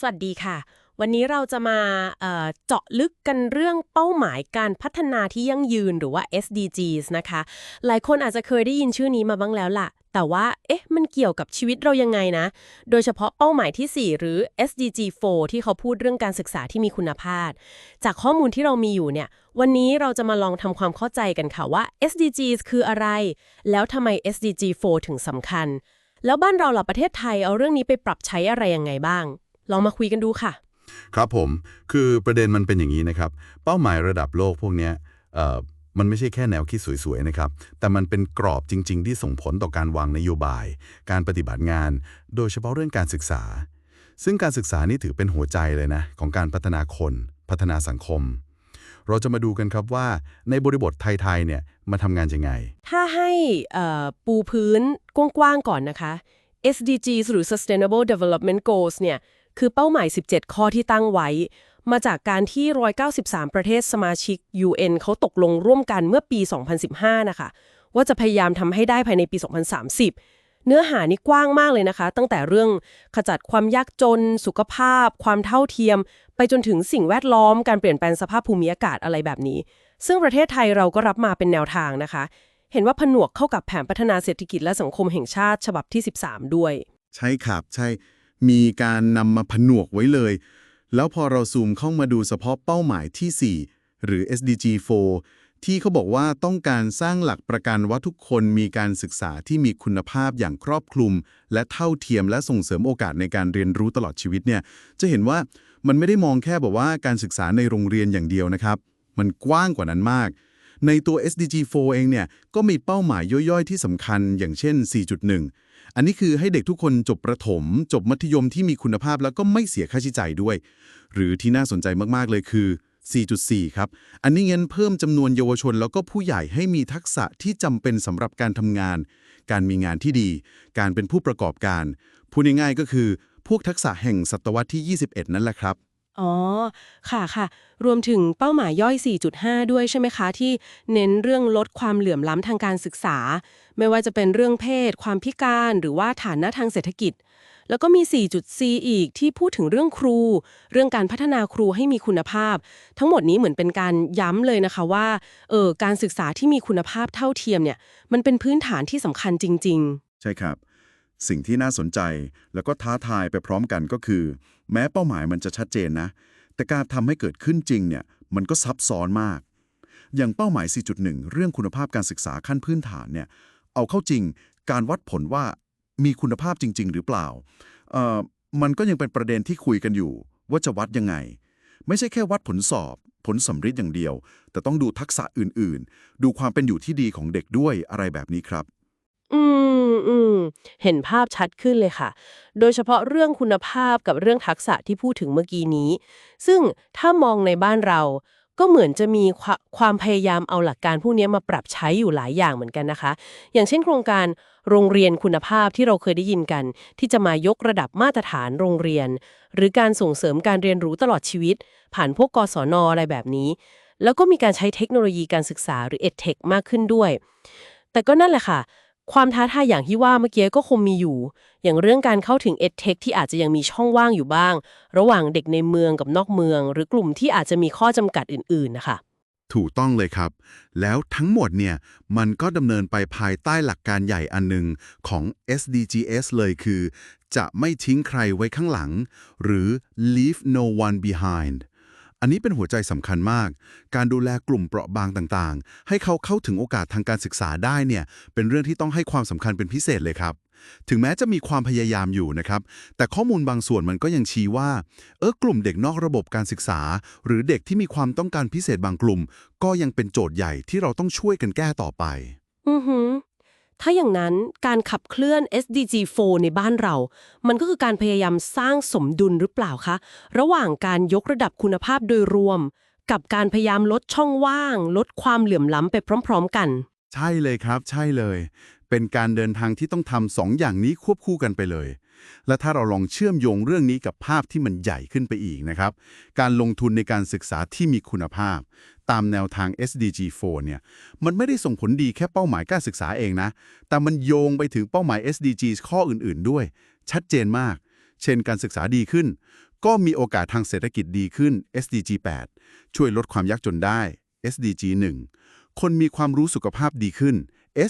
สวัสดีค่ะ วันนี้เราจะมาเเจาะลึกกันเรื่องเป้าหมายการพัฒนาที่ยั่งยืนหรือว่า SDGs นะคะ หลายคนอาจจะเคยได้ยินชื่อนี้มาบ้างแล้วล่ะ แต่ว่า เอ๊ะ มันเกี่ยวกับชีวิตเรายังไงนะ โดยเฉพาะเป้าหมายที่ 4 หรือ SDG 4 ที่เขาพูดเรื่องการศึกษาที่มีคุณภาพ จากข้อมูลที่เรามีอยู่เนี่ย วันนี้เราจะมาลองทำความเข้าใจกันค่ะว่า SDGs คืออะไร แล้วทำไม SDG 4 ถึงสำคัญ แล้วบ้านเราหล่ะประเทศไทยเอาเรื่องนี้ไปปรับใช้อะไรยังไงบ้าง ลองมาคุยกันดูค่ะ ครับผมคือประเด็นมันเป็นอย่างนี้นะครับ เป้าหมายระดับโลกพวกเนี้ยเอ่อมันไม่ใช่แค่แนวคิดสวยๆนะครับ แต่มันเป็นกรอบจริง ๆ ที่ส่งผลต่อการวางนโยบาย การปฏิบัติงาน โดยเฉพาะเรื่องการศึกษา ซึ่งการศึกษานี่ถือเป็นหัวใจเลยนะ ของการพัฒนาคน พัฒนาสังคม เราจะมาดูกันครับว่าในบริบทไทยๆเนี่ยมาทำงานยังไง ถ้าให้เอ่อปูพื้นกว้างๆก่อนนะคะ SDGs หรือ Sustainable Development Goals เนี่ย คือเป้าหมาย 17 ข้อที่ตั้งไว้ มาจากการที่ 193 ประเทศสมาชิก UN เขาตกลงร่วมกันเมื่อปี 2015 นะคะ ว่าจะพยายามทำให้ได้ภายในปี 2030 เนื้อหานี่กว้างมากเลยนะคะ ตั้งแต่เรื่องขจัดความยากจน สุขภาพ ความเท่าเทียม ไปจนถึงสิ่งแวดล้อม การเปลี่ยนแปลงสภาพภูมิอากาศอะไรแบบนี้ ซึ่งประเทศไทยเราก็รับมาเป็นแนวทางนะคะ เห็นว่าผนวกเข้ากับแผนพัฒนาเศรษฐกิจและสังคมแห่งชาติฉบับที่ 13 ด้วย ใช่ครับใช่ มีการนำมาผนวกไว้เลย แล้วพอเราซูมเข้ามาดูเฉพาะเป้าหมายที่ 4 หรือ SDG 4 ที่เขาบอกว่าต้องการสร้างหลักประกันว่าทุกคนมีการศึกษาที่มีคุณภาพอย่างครอบคลุม และเท่าเทียมและส่งเสริมโอกาสในการเรียนรู้ตลอดชีวิตเนี่ยจะเห็นว่ามันไม่ได้มองแค่แบบว่าการศึกษาในโรงเรียนอย่างเดียวนะครับ มันกว้างกว่านั้นมากในตัว SDG 4 เองเนี่ย ก็มีเป้าหมายย่อยๆ ที่สำคัญอย่างเช่น 4.1 อันนี้คือให้เด็กทุกคนจบประถม จบมัธยมที่มีคุณภาพแล้วก็ไม่เสียค่าใช้จ่ายด้วย หรือที่น่าสนใจมากๆเลยคือ 4.4 ครับ อันนี้เงินเพิ่มจำนวนเยาวชน แล้วก็ผู้ใหญ่ให้มีทักษะที่จำเป็นสำหรับการทำงาน การมีงานที่ดี การเป็นผู้ประกอบการ พูดง่ายๆก็คือ พวกทักษะแห่งศตวรรษที่ 21 นั่นแหละครับ อ๋อ ค่ะค่ะ รวมถึงเป้าหมายย่อย 4.5 ด้วยใช่ไหมคะ ที่เน้นเรื่องลดความเหลื่อมล้ำทางการศึกษา ไม่ว่าจะเป็นเรื่องเพศ ความพิการหรือว่าฐานะทางเศรษฐกิจ แล้วก็มี4.4อีกที่พูดถึงเรื่องครู เรื่องการพัฒนาครูให้มีคุณภาพ ทั้งหมดนี้เหมือนเป็นการย้ำเลยนะคะว่าเออการศึกษาที่มีคุณภาพเท่าเทียมเนี่ยมันเป็นพื้นฐานที่สำคัญจริง ๆ ใช่ครับ สิ่งที่น่าสนใจแล้วก็ท้าทายไปพร้อมกันก็คือ แม้เป้าหมายมันจะชัดเจนนะ แต่การทำให้เกิดขึ้นจริงเนี่ยมันก็ซับซ้อนมาก อย่างเป้าหมาย 4.1 เรื่องคุณภาพการศึกษาขั้นพื้นฐานเนี่ยเอาเข้าจริงการวัดผลว่ามีคุณภาพจริง ๆ หรือเปล่าเอ่อมันก็ยังเป็นประเด็นที่คุยกันอยู่ ว่าจะวัดยังไง ไม่ใช่แค่วัดผลสอบ ผลสำฤทธิ์อย่างเดียว แต่ต้องดูทักษะอื่นๆ ดูความเป็นอยู่ที่ดีของเด็กด้วยอะไรแบบนี้ครับ อืมอืมเห็นภาพชัดขึ้นเลยค่ะ โดยเฉพาะเรื่องคุณภาพกับเรื่องทักษะที่พูดถึงเมื่อกี้นี้ ซึ่งถ้ามองในบ้านเราก็เหมือนจะมีควาความพยายามเอาหลักการพวกนี้มาปรับใช้อยู่หลายอย่างเหมือนกันนะคะ อย่างเช่นโครงการโรงเรียนคุณภาพที่เราเคยได้ยินกัน ที่จะมายกระดับมาตรฐานโรงเรียน หรือการส่งเสริมการเรียนรู้ตลอดชีวิต ผ่านพวกกศนอะไรแบบนี้ แล้วก็มีการใช้เทคโนโลยีการศึกษาหรือ EdTech มากขึ้นด้วย แต่ก็นั่นแหละค่ะ ความท้าทายอย่างที่ว่าเมื่อกี้ก็คงมีอยู่ อย่างเรื่องการเข้าถึง EdTech ที่อาจจะยังมีช่องว่างอยู่บ้าง ระหว่างเด็กในเมืองกับนอกเมือง หรือกลุ่มที่อาจจะมีข้อจำกัดอื่น ๆ นะคะ ถูกต้องเลยครับ แล้วทั้งหมดเนี่ยมันก็ดำเนินไปภายใต้หลักการใหญ่อันหนึ่งของ SDGs เลยคือ จะไม่ทิ้งใครไว้ข้างหลัง หรือ leave no one behind อันนี้เป็นหัวใจสำคัญมาก การดูแลกลุ่มเปราะบางต่างๆ ให้เขาเข้าถึงโอกาสทางการศึกษาได้เนี่ย เป็นเรื่องที่ต้องให้ความสำคัญเป็นพิเศษเลยครับ ถึงแม้จะมีความพยายามอยู่นะครับ แต่ข้อมูลบางส่วนมันก็ยังชี้ว่า เออกลุ่มเด็กนอกระบบการศึกษา หรือเด็กที่มีความต้องการพิเศษบางกลุ่ม ก็ยังเป็นโจทย์ใหญ่ที่เราต้องช่วยกันแก้ต่อไป อือหือ ถ้าอย่างนั้นการขับเคลื่อน SDG 4 ในบ้านเรา มันก็คือการพยายามสร้างสมดุลหรือเปล่าคะ ระหว่างการยกระดับคุณภาพโดยรวม กับการพยายามลดช่องว่าง ลดความเหลื่อมล้ำไปพร้อม ๆ กัน ใช่เลยครับ ใช่เลย เป็นการเดินทางที่ต้องทำสองอย่างนี้ควบคู่กันไปเลย และถ้าเราลองเชื่อมโยงเรื่องนี้กับภาพที่มันใหญ่ขึ้นไปอีกนะครับ การลงทุนในการศึกษาที่มีคุณภาพ ตามแนวทาง SDG 4เนี่ย มันไม่ได้ส่งผลดีแค่เป้าหมายการศึกษาเองนะ แต่มันโยงไปถึงเป้าหมาย SDG ข้ออื่น ๆ ด้วย ชัดเจนมาก เช่น การศึกษาดีขึ้น ก็มีโอกาสทางเศรษฐกิจดีขึ้น SDG 8 ช่วยลดความยากจนได้ SDG 1คนมีความรู้สุขภาพดีขึ้น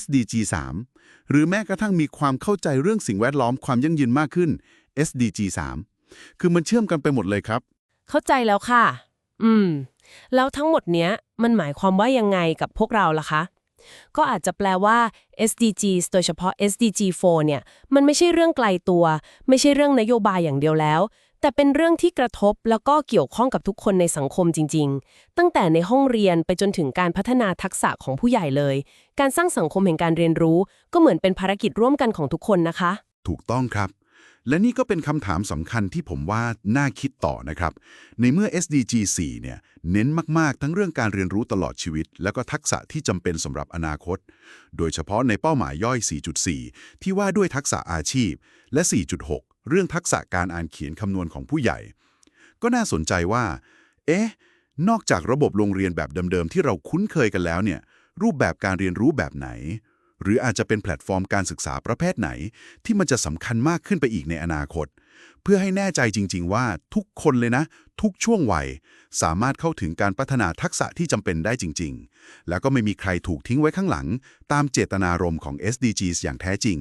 SDG 3 หรือแม้กระทั่งมีความเข้าใจเรื่องสิ่งแวดล้อมความยั่งยืนมากขึ้น SDG 3 คือมันเชื่อมกันไปหมดเลยครับ เข้าใจแล้วค่ะ อืม แล้วทั้งหมดเนี้ยมันหมายความว่ายังไงกับพวกเราล่ะคะ ก็อาจจะแปลว่า SDG โดยเฉพาะ SDG 4 เนี่ย มันไม่ใช่เรื่องไกลตัว ไม่ใช่เรื่องนโยบายอย่างเดียวแล้ว แต่เป็นเรื่องที่กระทบแล้วก็เกี่ยวข้องกับทุกคนในสังคมจริง ๆ ตั้งแต่ในห้องเรียนไปจนถึงการพัฒนาทักษะของผู้ใหญ่เลย การสร้างสังคมแห่งการเรียนรู้ ก็เหมือนเป็นภารกิจร่วมกันของทุกคนนะคะ ถูกต้องครับ และนี่ก็เป็นคำถามสำคัญที่ผมว่าน่าคิดต่อนะครับ ในเมื่อ SDG 4 เนี่ย เน้นมาก ๆ ทั้งเรื่องการเรียนรู้ตลอดชีวิต แล้วก็ทักษะที่จำเป็นสำหรับอนาคต โดยเฉพาะในเป้าหมายย่อย 4.4 ที่ว่าด้วยทักษะอาชีพ และ 4.6 เรื่องทักษะการอ่านเขียนคำนวณของผู้ใหญ่ ก็น่าสนใจว่า เอ๊ะ นอกจากระบบโรงเรียนแบบเดิม ๆ ที่เราคุ้นเคยกันแล้วเนี่ย รูปแบบการเรียนรู้แบบไหน หรืออาจจะเป็นแพลตฟอร์มการศึกษาประเภทไหน ที่มันจะสำคัญมากขึ้นไปอีกในอนาคต เพื่อให้แน่ใจจริง ๆ ว่าทุกคนเลยนะ ทุกช่วงวัย สามารถเข้าถึงการพัฒนาทักษะที่จำเป็นได้จริง ๆ แล้วก็ไม่มีใครถูกทิ้งไว้ข้างหลัง ตามเจตนารมณ์ของ SDGs อย่างแท้จริง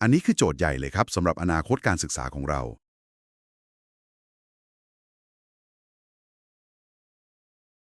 อันนี้คือโจทย์ใหญ่เลยครับสำหรับอนาคตการศึกษาของเรา